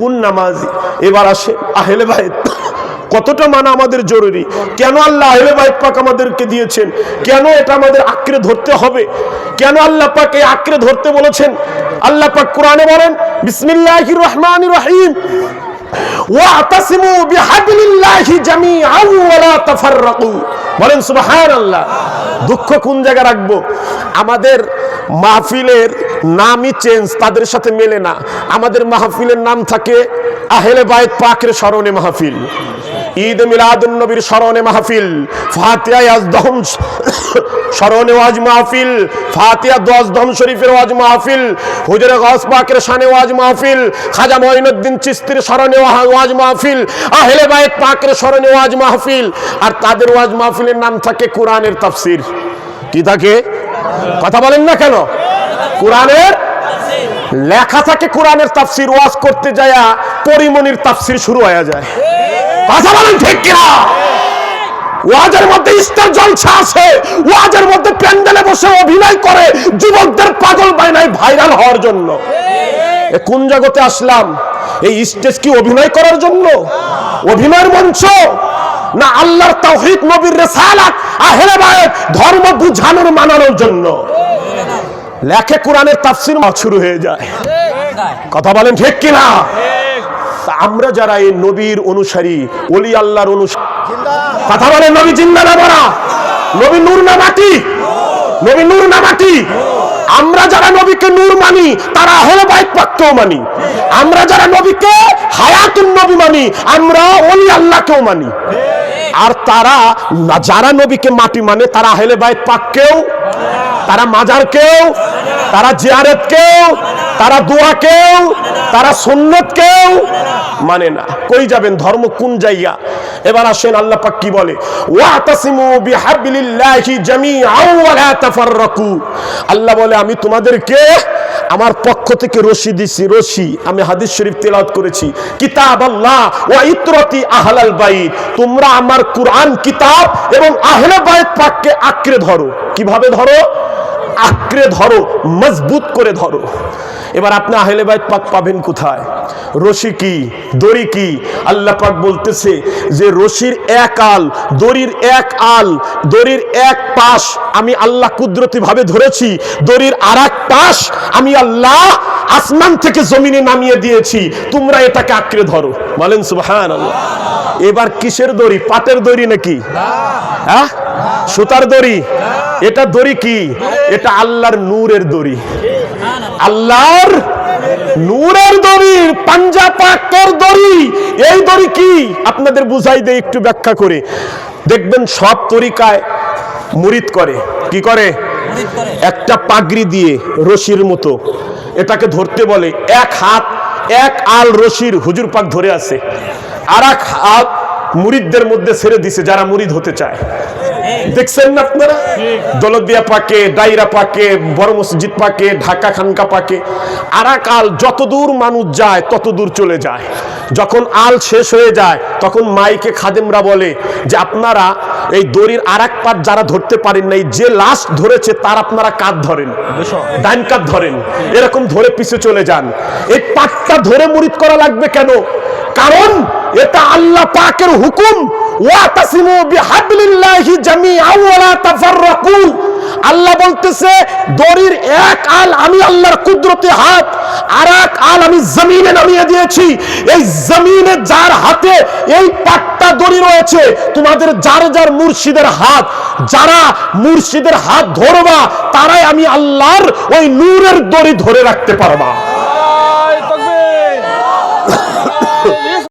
কোন নামাজি? এবার আসে আহেলে বাইত। কতটা মানা আমাদের জরুরি? কেন আল্লাহ আহেলে বাইত পাক আমাদেরকে দিয়েছেন? কেন এটা আমাদের আঁকড়ে ধরতে হবে? কেন আল্লাহ পাক এই আঁকড়ে ধরতে বলেছেন? আল্লাহ পাক কোরআনে বলেন, বিসমিল্লাহির রহমানির রহিম। ওয়াতাসিমু বিহাবলিল্লাহি জামিআন ওয়া তাফাররাকু। বলেন, সুবহানাল্লাহ। দুঃখ কোন জায়গা রাখব? আমাদের মাহফিলের নামই চেঞ্জ তাদের সাথে মেলে না। আমাদের মাহফিলের নাম থাকে আহেলে বাইত পাকের স্মরণে মাহফিল। ঈদ মিলাদুন নবীর স্মরণে মাহফিল, ফাতিহা ইয়াজদহম স্মরণে ওয়াজ মাহফিল, ফাতিহা দশদম শরীফের ওয়াজ মাহফিল, হুজুরে গস পাকের শানে ওয়াজ মাহফিল, খাজা মঈনুদ্দিন চিস্তির স্মরণে ওয়া- ওয়াজ মাহফিল, আহলে বাইত পাকের স্মরণে ওয়াজ মাহফিল। আর তাদের ওয়াজ মাহফিলের নাম থাকে কোরআনের তাফসীর। কি থাকে? কথা বলেন না কেন? কোরআনের লেখা থাকে কোরআনের তাফসীর, ওয়াজ করতে যায়া পরিমনির তাফসীর শুরু হয়ে যায়। কথা বলেন ঠিক কিনা? ওয়াজের মধ্যে স্টার জলসা আছে, ওয়াজের মধ্যে প্যান্ডেলে বসে অভিনয় করে যুবকদের পাগল বানায় ভাইরাল হওয়ার জন্য। কোন জগতে আসলাম? এই স্টেজ কি অভিনয় করার জন্য? অভিনয়ের মঞ্চ? না আল্লাহর তাওহীদ নবীর রিসালাত, আহলে বাইত, ধর্ম বুঝানোর, মানানোর জন্য? লেখে কোরআনের তাফসীর শুরু হয়ে যায়। কথা বলেন ঠিক কিনা? আমরা যারা এই নবীর অনুসারী, ওলি আল্লাহর কথা বলেন নবী জিন্দা না বলা নবী নূর না মাটি। নবী নূর না মাটি। আমরা যারা নবীকে নূর মানি, তারা হলে বাইক মানি। আমরা যারা নবীকে হায়াতুন নবী মানি, আমরা ওলি আল্লাহকেও মানি। আর তারা যারা নবীকে মাটি মানে তারা আহলে বাইত পাককেও তারা মাজারকেও তারা জিয়ারতকেও তারা দোয়া কেউ, তারা সুন্নতকেও মানে না। কই যাবেন ধর্ম কোন জায়গা? এবার আসেন আল্লাহ পাক কি বলে? ওয়াতাসিমু বিহাবলিল্লাহি জামিআন ওয়া লা তাফাররাকু। আল্লাহ বলে, আমি তোমাদেরকে আমার পক্ষ থেকে রশি দিছি, রশি। আমি হাদিস শরীফ তেলাওয়াত করেছি। কিতাব আল্লাহ ওয়া ইতরতি আহলাল বাইত। তোমরা আমার কুরআন, কিতাব এবং আহলে বাইত পাককে আঁকড়ে ধরো। কীভাবে ধরো? আঁকড়ে ধরো মজবুত করে ধরো। এবার আপনি আহলে বাইত পাক পাবেন কোথায়? রশি কি? দড়ি কি? আল্লাহ পাক বলতেছে যে রশির এক আল দড়ির এক আল দড়ির এক পাশ আমি আল্লাহ কুদরতি ভাবে ধরেছি দড়ির আর এক পাশ আমি আল্লাহ আসমান থেকে জমিনে নামিয়ে দিয়েছি তোমরা এটাকে আঁকড়ে ধরো। বলেন সুবহান আল্লাহ এবার কিসের দড়ি? পাটের দড়ি নাকি? হ্যাঁ? সুতার দড়ি। এটা দড়ি কি? এটা আল্লাহর নূরের দড়ি। আল্লাহর নূরের দড়ি, পাঞ্জা পাকের দড়ি। এই দড়ি কি? আপনাদের বুঝাই দেয় একটু ব্যাখ্যা করে। দেখবেন সব তরিকায় মুরিদ করে। কি করে? একটা পাগড়ি দিয়ে রশির মতো। এটাকে ধরতে বলে এক হাত, এক আল রশির হুজুর পাক ধরে আছে। আর এক হাত মুরিদদের মধ্যে ছেড়ে দিছে যারা মুরিদ হতে চায়। দেখছেন না আপনারা? দলদিয়া পাকে, ডাইরা পাকে, বড় মসজিদ পাকে, ঢাকা খানকা পাকে, আরাকাল যত দূর মানুষ যায় তত দূর চলে যায়। যখন আল শেষ হয়ে যায়, তখন মাইকে খাদেমরা বলে যে, আপনারা এই দড়ির আর এক পাট যারা ধরতে পারেন নাই, যে লাস্ট ধরেছে তার আপনারা কাঁধ ধরেন ডাইন কাঁধ ধরেন, এরকম ধরে পিছে চলে যান। এই পাটটা ধরে মুরিদ করা লাগবে কেন? কারণ এটা আল্লাহ পাকের হুকুম। ওয়াতাসিমু বিহাবলিল্লাহি তাফাররাকু। আল্লাহ বলতেছে, দড়ির এক আল আমি আল্লাহর কুদরতি হাত আর এক আল আমি জমিনে নামিয়ে দিয়েছি। এই জমিনে যার হাতে এই পাট্টা দড়ি রয়েছে, তোমাদের যার যার মুর্শিদের হাত, যারা মুর্শিদের হাত ধরবা, তারাই আমি আল্লাহর ওই নূরের দড়ি ধরে রাখতে পারবা।